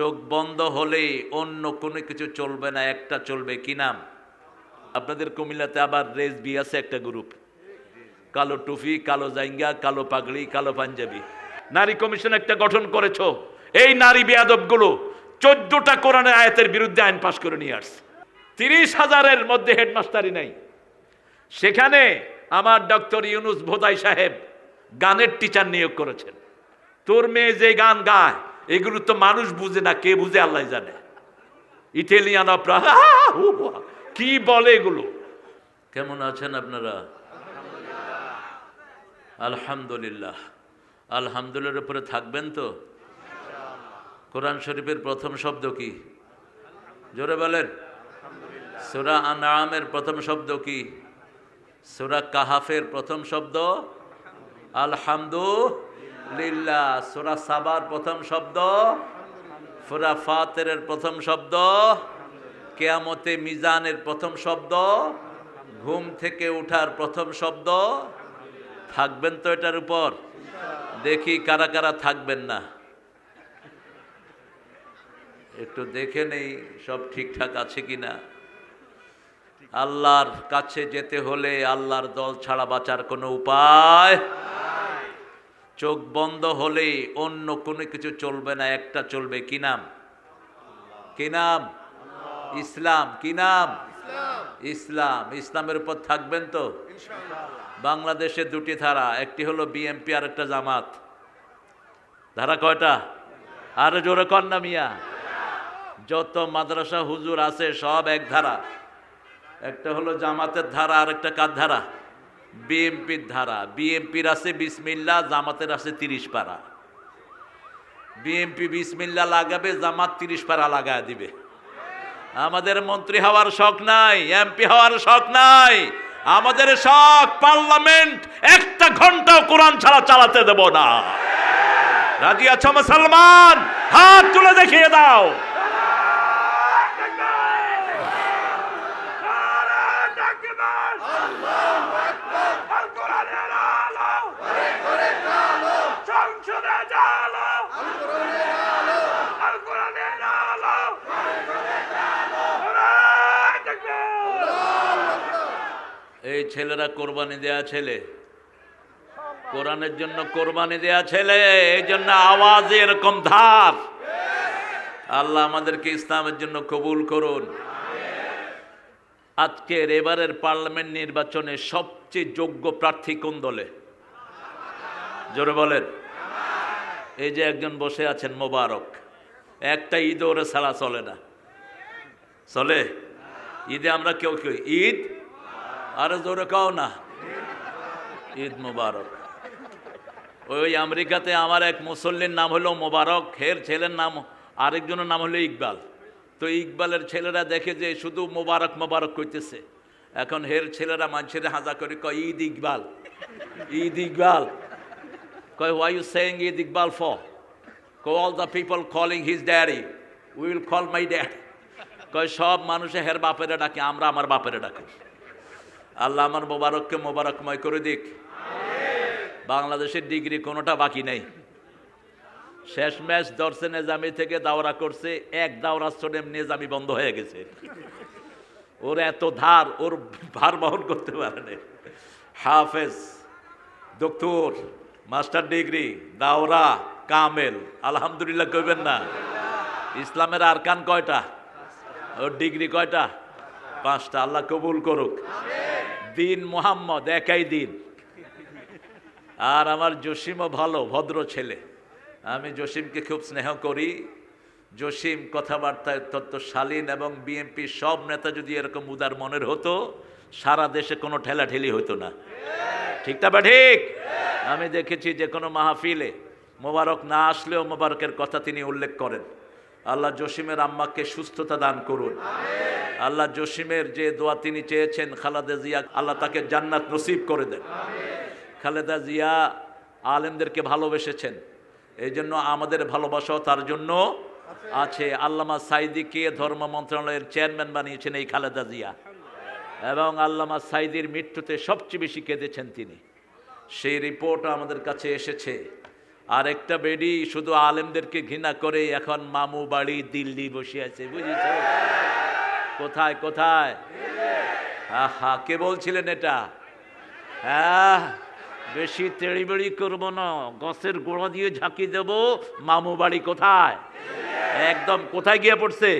চোখ বন্ধ হলে অন্য কোনো কিছু চলবে না, একটা চলবে, কি নাম? আপনাদের কুমিল্লাতে আবার রেস বি আছে একটা গ্রুপ। কালো টুপি কালো জাইঙ্গা, কালো পাগড়ি, কালো পাঞ্জাবি। নারী কমিশন একটা গঠন করেছ। এই নারী বেয়াদবগুলো চোদ্দটা কোরআনের আয়াতের বিরুদ্ধে আইন পাশ করে নিয়ে আসছে। তিরিশ হাজারের মধ্যে হেডমাস্টারই নাই। সেখানে আমার ডক্টর ইউনুস ভোদাই সাহেব গানের টিচার নিয়োগ করেছেন। তোর মেয়ে যে গান গায় এগুলো তো মানুষ বুঝে না, কে বুঝে আল্লাহ জানে। ইটালিয়ান কি বলে এগুলো? কেমন আছেন আপনারা? আলহামদুলিল্লাহ। আলহামদুলিল্লাহর উপরে থাকবেন তো? কোরআন শরীফের প্রথম শব্দ কি? জোরে বলেন। সুরা আনামের প্রথম শব্দ কি? সুরা কাহাফের প্রথম শব্দ? আলহামদুলিল্লাহ, সুরা সাবার প্রথম শব্দ, সুরা ফাতের প্রথম শব্দ, কেয়ামতে মিজানের প্রথম শব্দ, ঘুম থেকে উঠার প্রথম শব্দ। থাকবেন তো এটার উপর? দেখি কারা কারা থাকবেন না। একটু দেখে নেই সব ঠিকঠাক আছে কি না। আল্লাহর কাছে যেতে হলে আল্লাহর দল ছাড়া বাঁচার কোনো উপায় চোখ বন্ধ হলে অন্য কোনো কিছু চলবে না, একটা চলবে। কি নাম? কি নাম? ইসলাম। কি নাম? ইসলাম। ইসলামের উপর থাকবেন তো? বাংলাদেশে দুটি ধারা, একটি হলো বিএমপি আর একটা জামাত। ধারা কয়টা? আরও জোরে কর না মিয়া। যত মাদ্রাসা হুজুর আছে, সব এক ধারা। একটা হলো জামাতের ধারা আর একটা কার ধারা? বিএমপির ধারা। বিএমপির আছে বিসমিল্লা, জামাতের আছে তিরিশ পারা। বিএমপি বিসমিল্লা লাগাবে, জামাত তিরিশ পারা লাগায় দিবে। আমাদের মন্ত্রী হওয়ার শখ নাই এমপি হওয়ার শখ নাই। আমাদের শখ পার্লামেন্ট একটা ঘন্টাও কোরআন ছাড়া চালাতে দেব না। রাজি আছো মুসলমান? হাত তুলে দেখিয়ে দাও সংসদে জালো আল কোরআনের আলো নারায় তাকবীর এই ছেলেরা কোরবানি দেয়া ছেলে। কোরআনের জন্য কোরবানি দেয়া ছেলে, এই জন্য আওয়াজ এরকম ধার। আল্লাহ আমাদেরকে ইসলামের জন্য কবুল করুন। আজকের এবারের পার্লামেন্ট নির্বাচনে সবচেয়ে যোগ্য প্রার্থী কোন দলে? জোরে বলেন। এই যে একজন বসে আছেন, মোবারক। একটা ঈদ ওরে ছাড়া চলে না। চলে? ঈদে আমরা কেউ কেউ ঈদ? আরে জোরে কাও না। ঈদ মোবারক। ওই আমেরিকাতে আমার এক মুসল্লির নাম হলো মোবারক, হের ছেলের নাম, আরেকজনের নাম হলো ইকবাল। তো ইকবালের ছেলেরা দেখে যে শুধু মোবারক মোবারক কইতেছে। এখন হের ছেলেরা মানুষের হাজা করে কয়, ঈদ ইকবাল ঈদ ইকবাল। কয় why you saying Eid Iqbal for কয় all the people calling his daddy will call my dad কয়, সব মানুষে হের বাপেরে ডাকে, আমরা আমার বাপেরে ডাকি। আল্লাহ আমার মোবারককে মোবারকময় করে দিক। বাংলাদেশের ডিগ্রি কোনোটা বাকি নেই। শেষ ম্যাচ দর্শে নেজামি থেকে দাওরা করছে, এক দাওরা স্টোডিয়াম নেজামি বন্ধ হয়ে গেছে। ওর এত ধার, ওর ভার বহন করতে পারে না হাফেজ ডক্টর মাস্টার ডিগ্রি, দাওরা, কামেল, আলহামদুলিল্লাহ কইবেন না। ইসলামের আরকান কয়টা? ওর ডিগ্রি কয়টা? পাঁচটা। আল্লাহ কবুল করুক। দিন মোহাম্মদ, একাই দিন। আর আমার জসিমও ভালো, ভদ্র ছেলে। আমি জসিমকে খুব স্নেহ করি। জসিম কথাবার্তায় অত্যন্ত শালীন এবং বিএনপি সব নেতা যদি এরকম উদার মনের হতো, সারা দেশে কোনো ঠেলাঠেলি হতো না। ঠিকটা বা ঠিক? আমি দেখেছি যে কোনো মাহফিলে মোবারক না আসলেও মোবারকের কথা তিনি উল্লেখ করেন। আল্লাহ জসিমের আম্মাকে সুস্থতা দান করুন। আল্লাহ জসিমের যে দোয়া তিনি চেয়েছেন খালাদা জিয়া আল্লাহ তাকে জান্নাত নসিব করে দেন। খালেদা জিয়া আলেমদেরকে ভালোবেসেছেন। এই জন্য আমাদের ভালোবাসাও তার জন্য আছে। আল্লামা সাইদিকে ধর্ম মন্ত্রণালয়ের চেয়ারম্যান বানিয়েছেন এই খালেদা জিয়া। এবং আল্লামা সাইদির মৃত্যুতে সবচেয়ে বেশি কেঁদেছেন তিনি। সেই রিপোর্ট আমাদের কাছে এসেছে। আর একটা বেডি শুধু আলেমদেরকে ঘৃণা করে এখন মামু বাড়ি দিল্লি বসে আছে, বুঝেছ? কোথায় কোথায়? আহা, কে বলছিলেন এটা? হ্যাঁ বেশি তেড়িবেড়ি করব না, গাছের গোড়া দিয়ে ঝাঁকি দেব, মামু বাড়ি কোথায়? একদম কোথায় গিয়ে পড়ছে?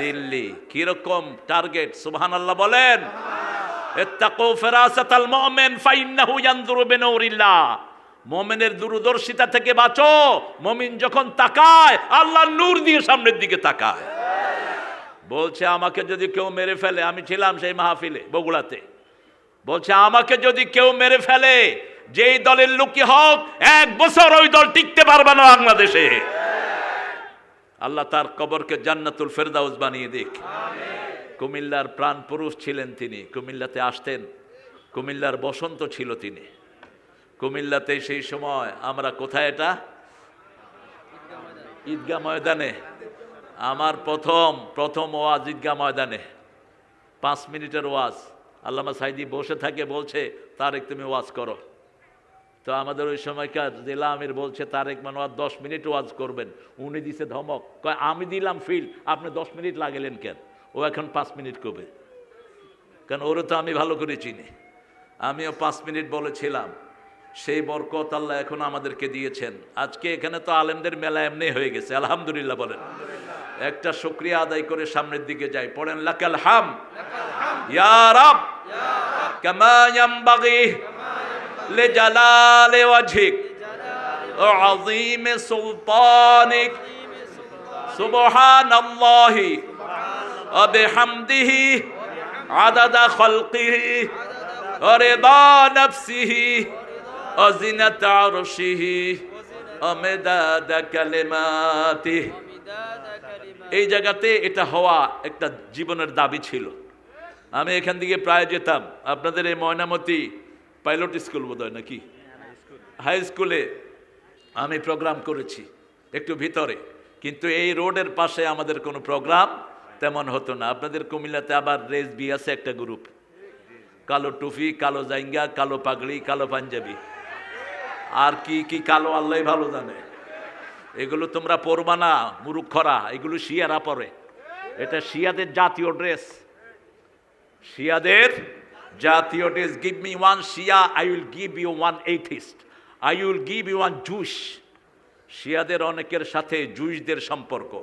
দিল্লি। কীরকম টার্গেট সুবহান আল্লাহ বলেন। ইত্তাকু ফিরাসাতাল মুমিন ফাইন্নাহু ইয়ানজুরু বিনুরিল্লাহ। মুমিনের দূরদর্শিতা থেকে বাঁচো। মুমিন যখন তাকায় আল্লাহ নূর দিয়ে সামনের দিকে তাকায়। বলছে, আমাকে যদি কেউ মেরে ফেলে, আমি ছিলাম সেই মাহফিলে, বগুড়াতে। বলছে, আমাকে যদি কেউ মেরে ফেলে, যেই দলের লোকই হোক, এক বছর ওই দল টিকতে পারবে না বাংলাদেশে। আল্লাহ তার কবরকে জান্নাতুল ফেরদাউস বানিয়ে দিক। কুমিল্লার প্রাণ পুরুষ ছিলেন তিনি। কুমিল্লাতে আসতেন। কুমিল্লার বসন্ত ছিল তিনি। কুমিল্লাতে সেই সময় আমরা কোথায় এটা? ঈদগা ময়দানে। আমার প্রথম প্রথম ওয়াজ ঈদগা ময়দানে। পাঁচ মিনিটের ওয়াজ। আল্লামা সাইদি বসে থাকে, বলছে, তারেক, তুমি ওয়াজ করো। তো আমাদের ওই সময়কার জেলা আমির বলছে, তারেক মানোয়ার দশ মিনিট ওয়াজ করবেন। উনি দিছে ধমক। কয়, আমি দিলাম ফিল, আপনি দশ মিনিট লাগেলেন কেন? ও এখন পাঁচ মিনিট করবে। কারণ ওরও তো আমি ভালো করে চিনি। আমিও পাঁচ মিনিট বলেছিলাম। সেই বরকত আল্লাহ এখন আমাদেরকে দিয়েছেন। আজকে এখানে তো আলেমদের মেলা এমনি হয়ে গেছে, আলহামদুলিল্লাহ বলেন। একটা শুক্রিয়া আদায় করে সামনের দিকে যাই। পড়েন, লাকাল হাম। ইয়ারাব লে ও আদাদা খালকিহি। রে বা নাফসিহি। অজিনাত আরশিহি অমেদাদ কালিমাতি। এই জায়গাতে এটা হওয়া একটা জীবনের দাবি ছিল। আমি এখান থেকে প্রায় যেতাম। আপনাদের এই ময়নামতি পাইলট স্কুল বোধ হয় নাকি? হাই স্কুলে আমি প্রোগ্রাম করেছি একটু ভিতরে। কিন্তু এই রোডের পাশে আমাদের কোনো প্রোগ্রাম তেমন হতো না। আপনাদের কুমিল্লাতে আবার রেস বি আছে একটা গ্রুপ। কালো টুফি, কালো জাইঙ্গা, কালো পাগড়ি, কালো পাঞ্জাবি। আর কি কি কালো আল্লাহ ভালো জানে? এগুলো তোমরা পরবা না, মুরুক্ষরা, এগুলো শিয়ারা পরে। এটা শিয়াদের জাতীয় ড্রেস। শিয়াদের জাতীয় dress. Give me one Shia I will give you one atheist I will give you one Jews শিয়াদের অনেকের সাথে জুইসদের সম্পর্ক।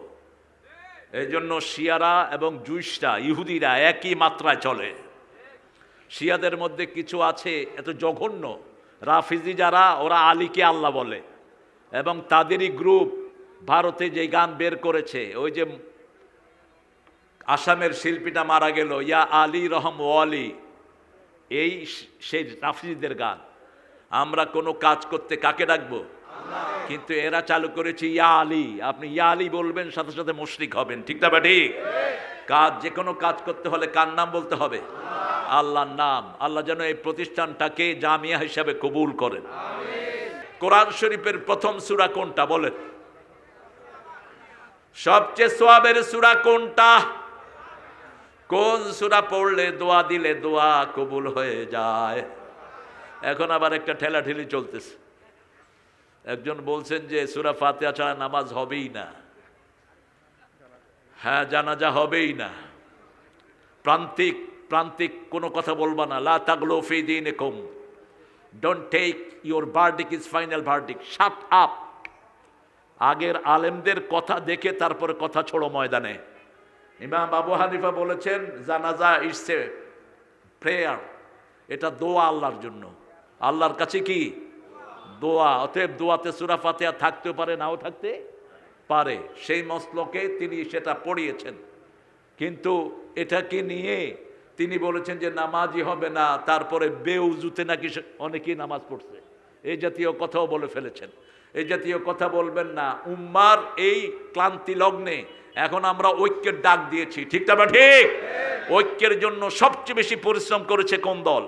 এই জন্য শিয়ারা এবং জুইসরা ইহুদিরা একই মাত্রায় চলে। শিয়াদের মধ্যে কিছু আছে, এত জঘন্য। রাফিজি যারা ওরা আলীকে আল্লাহ বলে। এবং তাদেরই গ্রুপ ভারতে যে গান বের করেছে ওই যে আসামের শিল্পীটা মারা গেল ইয়া আলী রহম ওয়ালি এই সেই রাফিজিদের গান। আমরা কোনো কাজ করতে কাকে ডাকবো? কিন্তু এরা চালু করেছে ইয়া আলী। আপনি ইয়া আলী বলবেন সাথে সাথে মুশরিক হবেন। ঠিক না বা ঠিক? কাজ যে কোনো কাজ করতে হলে কার নাম বলতে হবে? আল্লাহর নাম। আল্লাহ যেন এই প্রতিষ্ঠানটাকে জামিয়া হিসাবে কবুল করেন। কোরআন শরীফের প্রথম সুরা কোনটা বলেন? সবচেয়ে সোয়াবের সূরা কোনটা? কোন সুরা পড়লে দোয়া দিলে দোয়া কবুল হয়ে যায়? এখন আবার একটা ঠেলাঠেলি চলতেছে। একজন বলছেন যে সুরা ফাতিহা ছাড়া নামাজ হবেই না। হ্যাঁ জানাজা হবেই না। প্রান্তিক প্রান্তিক কোনো কথা বলবা না। লা তাগলো ফি দিন come don't take your verdict is final verdict shut up আগের আলেমদের কথা দেখে তারপরে কথা ছোড়ো ময়দানে। ইমাম আবু হানিফা বলেছেন, জানাজা ইটস প্রেয়ার এটা দোয়া আল্লাহর জন্য। আল্লাহর কাছে কি? দোয়া। অতএব দোয়াতে সুরা ফাতেহা থাকতেও পারে, নাও থাকতে পারে। সেই মসলকে তিনি সেটা পড়িয়েছেন। কিন্তু এটাকে নিয়ে তিনি বলেছেন যে নামাজই হবে না, তারপরে বেউজুতে নাকি অনেকেই নামাজ পড়ছে। এই জাতীয় কথাও বলে ফেলেছেন। এই জাতীয় কথা বলবেন না। উম্মার এই ক্লান্তি লগ্নে এখন আমরা ঐক্যের ডাক দিয়েছি। ঠিক না ঠিক। ঐক্যের জন্য সবচেয়ে বেশি পরিশ্রম করেছে কোন দল?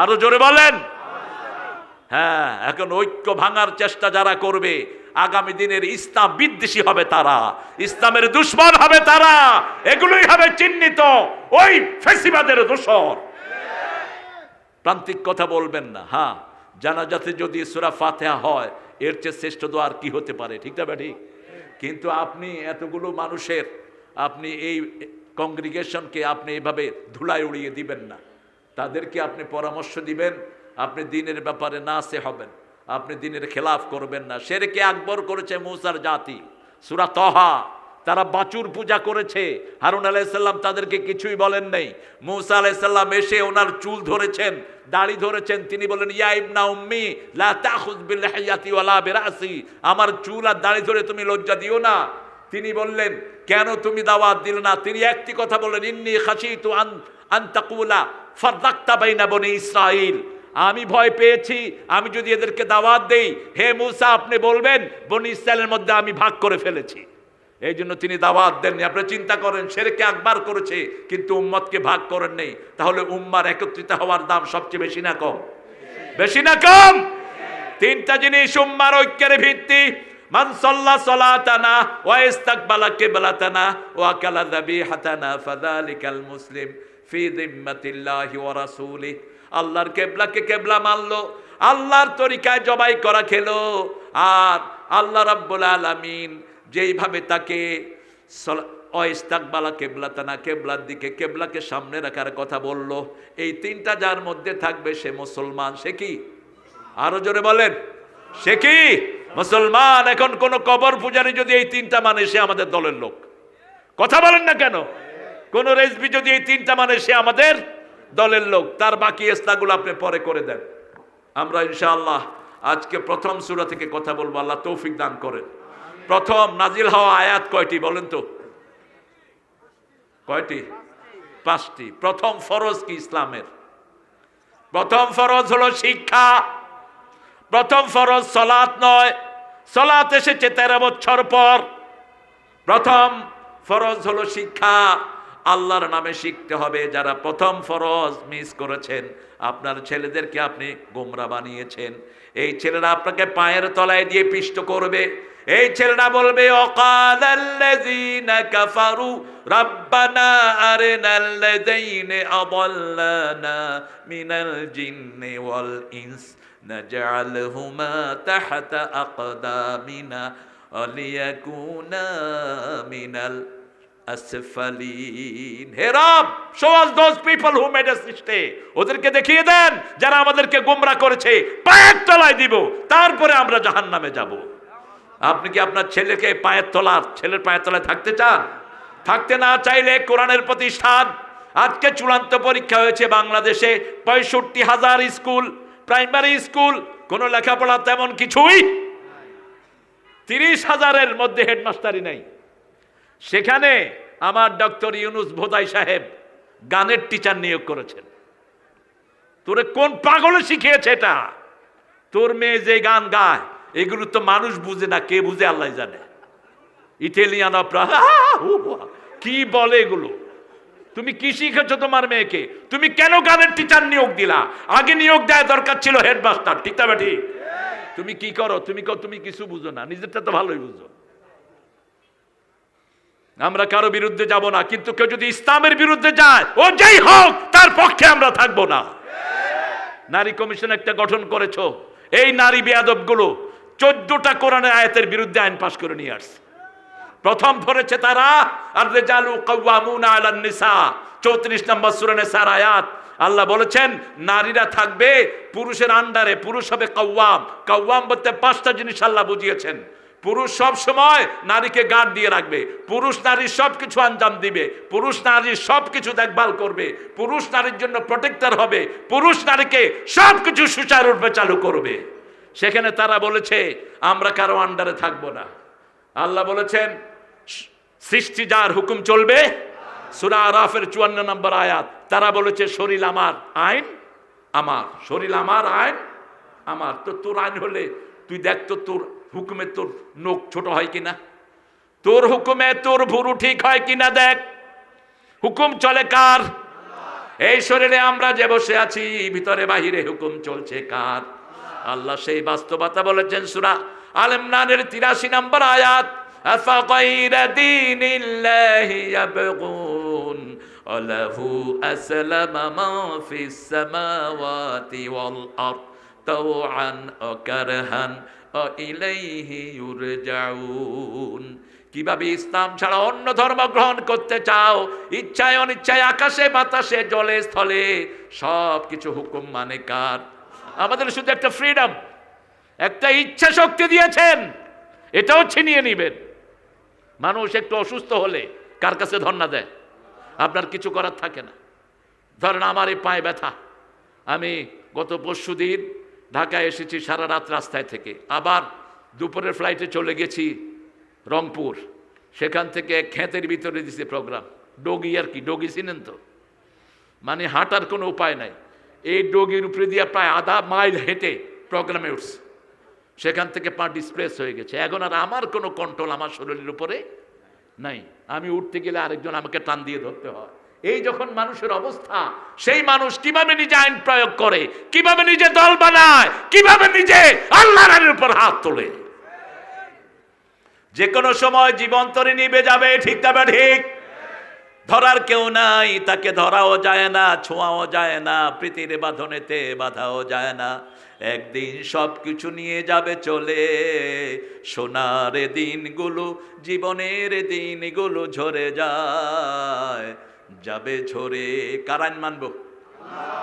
আরও জোরে বলেন। হ্যাঁ এখন ঐক্য ভাঙার চেষ্টা যারা করবে আগামী দিনের ইসলাম বিদ্বেষী হবে তারা। ইসলামের দুশ্মন হবে তারা। এগুলোই হবে চিহ্নিত ওই ফেসিবাদের দোষর। প্রান্তিক কথা বলবেন না হ্যাঁ। জানাজাতে যদি সুরা ফাতেহা হয়, এর চেয়ে শ্রেষ্ঠ দোয়া আর কি হতে পারে? ঠিক না ঠিক কিন্তু আপনি এতগুলো মানুষের, আপনি এই কংগ্রিগেশনকে আপনি এভাবে ধুলায় উড়িয়ে দিবেন না। তাদেরকে আপনি পরামর্শ দিবেন, আপনি দিনের ব্যাপারে না সে হবেন। আপনি দিনের খেলাফ করবেন না। সেরেকে আকবর করেছে মৌসার জাতি, সুরা তহা। তারা বাচুর পূজা করেছে। হারুন আলাইসাল্লাম তাদেরকে কিছুই বলেন নাই। মৌসা আলাইসাল্লাম এসে ওনার চুল ধরেছেন, দাড়ি ধরেছেন। তিনি বলেন, ইয়া ইবনা উম্মি, লা আমার চুল আর দাড়ি ধরে তুমি লজ্জা দিও না। তিনি বললেন, কেন তুমি দাওয়াত দিল না? তিনি একটি কথা বললেন, ইন্নি খাসিতু তু আন তাকুলা ফারদাক্তা বাইনা বনি ইসরাইল আমি ভয় পেয়েছি, আমি যদি এদেরকে দাওয়াত দেই, হে মুসা, আপনি বলবেন, বনি ইসরায়েলের মধ্যে আমি ভাগ করে ফেলেছি। এই জন্য তিনি দাওয়াত দেননি। আপনি চিন্তা করেন সেরেকে একবার করেছে, কিন্তু উম্মতকে ভাগ করেন নেই। তাহলে উম্মার একত্রিত হওয়ার দাম সবচেয়ে বেশি না কম? বেশি না কম? তিনটা জিনিস উম্মার ঐক্যের ভিত্তি। মান সাল্লা সালাতানা ওয়া আল্লাহর কেবলাকে কেবলা মানলো, আল্লাহর তরিকায় জবাই করা খেলো। আর আল্লাহ রাব্বুল আলামিন যেইভাবে তাকে অস্তাকবালা কেবলা তানা কেবলার দিকে, কেবলাকে সামনে রাখার কথা বলল, এই তিনটা যার মধ্যে থাকবে সে মুসলমান। সে কি? আরও জোরে বলেন। সে কি? মুসলমান। এখন কোন কবর পূজারি যদি এই তিনটা মানে সে আমাদের দলের লোক। কথা বলেন না কেন? কোন রেসবি যদি এই তিনটা মানে সে আমাদের দলের লোক, তার বাকি ইসলাগুলো আপনি পরে করে দেন। আমরা ইনশাআল্লাহ আজকে প্রথম সূরা থেকে কথা বলব, আল্লাহ তৌফিক দান করেন। প্রথম নাজিল হওয়া আয়াত কয়টি বলেন তো? কয়টি? পাঁচটি। প্রথম ফরজ কি ইসলামের? প্রথম ফরজ হলো শিক্ষা। প্রথম ফরজ সলাত নয়। সলাত এসেছে তেরো বছর পর। প্রথম ফরজ হলো শিক্ষা। আল্লাহর নামে শিখতে হবে, যারা প্রথম ফরজ মিস করেছেন, আপনার ছেলেদেরকে আপনি গোমরা বানিয়েছেন। এই ছেলেরা আপনাকে পায়ের তলায় দিয়ে পিষ্ট করবে। এই ছেলেরা বলবে, অকালাল্লাযীনা কাফারু, রাব্বানা মিনাল মিনাল ওদেরকে দেখিয়ে দেন, যারা আমাদেরকে গোমরা করেছে। পায়ের তলায় দিব, তারপরে আমরা জাহান্নামে যাব। আপনি কি আপনার ছেলেকে পায়ের তলার, ছেলের পায়ের তলায় থাকতে চান? থাকতে না চাইলে কোরআনের প্রতিষ্ঠান। আজকে চূড়ান্ত পরীক্ষা হয়েছে বাংলাদেশে, পঁয়ষট্টি হাজার স্কুল, প্রাইমারি স্কুল, কোনো লেখাপড়া তেমন কিছুই তিরিশ হাজারের মধ্যে হেডমাস্টারই নেই। সেখানে আমার ডক্টর ইউনুস ভোদাই সাহেব গানের টিচার নিয়োগ করেছেন। তোরে কোন পাগলে শিখিয়েছে এটা? তোর মেয়ে যে গান গায়, এগুলো তো মানুষ বুঝে না, কে বুঝে আল্লাহ জানে। ইটালিয়ান কি বলে এগুলো? তুমি কি শিখেছো তোমার মেয়েকে? তুমি কেন গানের টিচার নিয়োগ দিলা? আগে নিয়োগ দেওয়া দরকার ছিল হেডমাস্টার ঠিক তুমি কি করো? তুমি তুমি কিছু বুঝো না, নিজেরটা তো ভালোই বুঝো। আমরা কারও বিরুদ্ধে যাব না, কিন্তু কেউ যদি ইসলামের বিরুদ্ধে যায়, ও যেই হোক, তার পক্ষে আমরা থাকব না। নারী কমিশন একটা গঠন করেছ, এই নারী বেয়াদবগুলো চোদ্দটা কোরআনের আয়াতের বিরুদ্ধে আইন পাশ করে নিয়ে আসছে। প্রথম ধরেছে তারা আর রেজালু কাওয়ামুনা আলান নিসা 34 নম্বর সূরা নিসার আয়াত। আল্লাহ বলেছেন, নারীরা থাকবে পুরুষের আন্ডারে, পুরুষ হবে কাওয়াম। কাওয়াম বলতে পাঁচটা জিনিস আল্লাহ বুঝিয়েছেন। পুরুষ সব সময় নারীকে গার্ড দিয়ে রাখবে। পুরুষ নারীর সব কিছু আঞ্জাম দিবে। পুরুষ নারীর সব কিছু দেখভাল করবে। পুরুষ নারীর জন্য প্রোটেক্টর হবে। পুরুষ নারীকে সব কিছু সুচারুরূপে চালু করবে। সেখানে তারা বলেছে, আমরা কারও আন্ডারে থাকব না। আল্লাহ বলেছেন, সৃষ্টি যার হুকুম চলবে। সুরা আরাফের চুয়ান্ন নম্বর আয়াত, তারা বলেছে, শরীর আমার, আইন আমার। শরীর আমার, আইন আমার। তো তোর আইন হলে, তুই দেখ তো তোর হুকুমে তোর নোখ ছোট হয় কিনা তোর হুকুমে তোর ভুরু ঠিক হয় কিনা দেখ হুকুম চলে কার এই শরীরে আমরা যে বসে আছি ভিতরে বাহিরে হুকুম চলছে কার আল্লাহ সেই বাস্তবতা বলেছেন সুরা আল ইমরানের তিরাশি নম্বর আয়াত أفغير دين الله يبغون وله أسلم من في السماوات والأرض তাওআন ও কীভাবে ইসলাম ছাড়া অন্য ধর্ম গ্রহণ করতে চাও? ইচ্ছায় অনিচ্ছায় আকাশে, বাতাসে, জলে, স্থলে সব কিছু হুকুম মানে কার? আমাদের শুধু একটা ফ্রিডম একটা ইচ্ছা শক্তি দিয়েছেন, এটাও ছিনিয়ে নিবেন। মানুষ একটু অসুস্থ হলে কার কাছে ধর্ণা দেয়? আপনার কিছু করার থাকে না। ধরেন আমার এই পায়ে ব্যথা। আমি গত পরশু দিন ঢাকায় এসেছি সারা রাত রাস্তায় থেকে। আবার দুপুরের ফ্লাইটে চলে গেছি রংপুর। সেখান থেকে ক্ষেতের ভিতরে দিছে প্রোগ্রাম ডগি আর কি, ডগি চিনেন তো? মানে হাঁটার কোনো উপায় নাই। এই ডগির উপরে দিয়ে প্রায় আধা মাইল হেঁটে প্রোগ্রামে উঠছে। সেখান থেকে পা ডিসপ্লেস হয়ে গেছে। এখন আর আমার কোনো কন্ট্রোল আমার শরীরের উপরে নাই। আমি উঠতে গেলে আরেকজন আমাকে টান দিয়ে ধরতে হয়। এই যখন মানুষের অবস্থা, সেই মানুষ কীভাবে নিজে আইন প্রয়োগ করে? কীভাবে নিজে দল বানায়? কীভাবে নিজে আল্লাহর উপর হাত তোলে? যে কোনো সময় জীবন তরে নিবে যাবে, ঠিক তবে ঠিক? ধরার কেউ নাই, তাকে ধরাও যায় না, ছোঁয়াও যায় না, প্রীতির বাঁধনেতে বাধাও যায় না। একদিন সব কিছু নিয়ে যাবে চলে, সোনার দিনগুলো, জীবনের দিনগুলো ঝরে যায়। যাবে ঝরে কারাইন মানবো?